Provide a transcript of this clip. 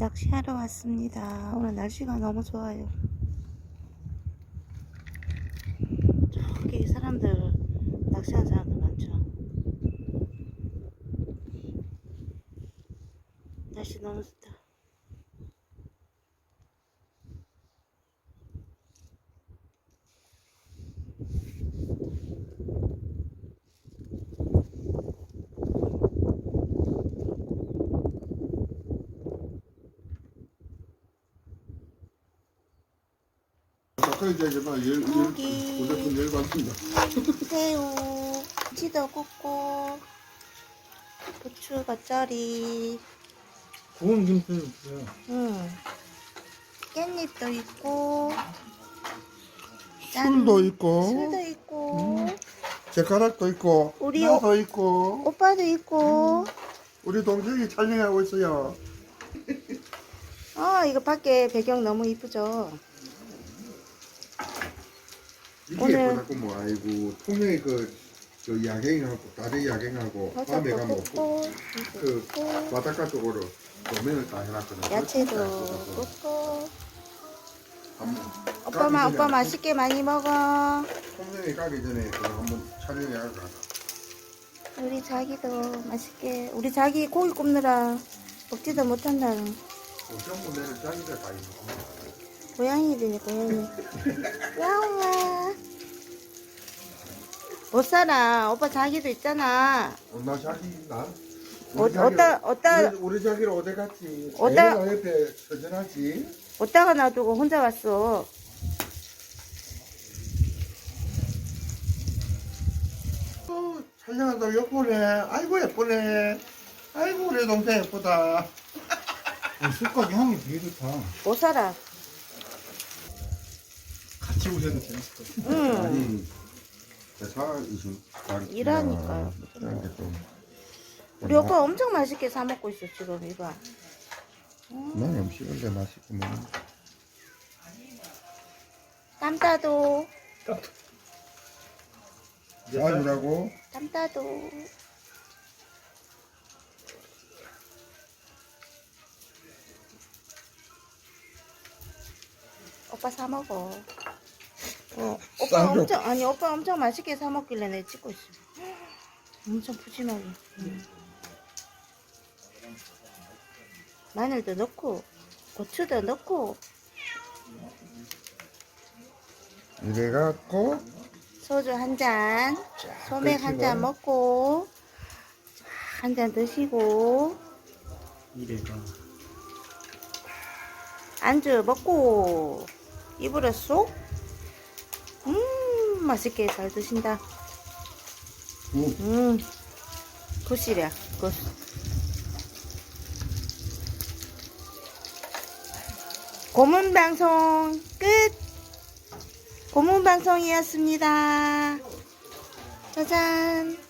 낚시하러 왔습니다. 오늘 날씨가 너무 좋아요. 저기 사람들 낚시하는 사람들 많죠. 날씨 너무 좋다. 아까 이제 막 열, 열, 고기. 고작품 열받습니다. 새우, 치도 굽고, 부추 겉절이, 구운 김치도 있어요. 응. 깻잎도 있고, 짠. 술도 있고, 술도 있고, 젓가락도 있고, 우리 나도 있고, 오빠도 있고, 우리 동생이 촬영하고 있어요. 어, 이거 밖에 배경 너무 이쁘죠? 이게 오늘- 예쁘다고 뭐 아이고 통영이 그, 저 야경하고 다리 야경하고 밤에 버섯도 가면 굽고, 그 굽고, 바닷가 쪽으로 조명을 딱 해놨거든. 야채도 굽고. 한번 오빠, 가기 마, 전에 오빠 맛있게 많이 먹어. 통영에 가기 전에 그거 한번 촬영해야 가. 우리 자기도 맛있게. 우리 자기 고기 굽느라 먹지도 못한다. 전부 내는 자기가 다 있는 고양이들이 고양이. 야옹아. 못 살아. 오빠 자기도 있잖아. 어, 나 자기 나. 어, 어따, 어따, 우리, 우리 자기를 어디 갔지? 어따- 자기가 옆에 서전하지. 어디다가 놔두고 혼자 왔어. 어, 촬영한다고 예쁘네. 아이고 예쁘네. 아이고 우리 동생 예쁘다. 어, 술가게 향이 되게 좋다. 못 살아. 같이 오셔도 재밌을 것 같아요. 응. 아니 대사 이심 일하니까요. 이렇게 또. 우리 오빠 엄청 맛있게 사 먹고 있어, 지금, 이봐. 난 음식을 내 맛있게 먹는. 땀따도, 아주라고. 땀따도. 오빠 사 먹어. 어, 오빠 싼 엄청, 아니, 오빠 엄청 맛있게 사 먹길래 내 찍고 있어. 엄청 푸짐하게. 응. 마늘도 넣고, 고추도 넣고, 이래 갖고 소주 한 잔, 소맥 한잔 먹고, 한 잔 드시고, 이래가. 안주 먹고, 입으로 쏙, 음, 맛있게 잘 드신다. 음. 음, 굿이랴, 굿. 고문 방송 끝. 고문 방송이었습니다. 짜잔.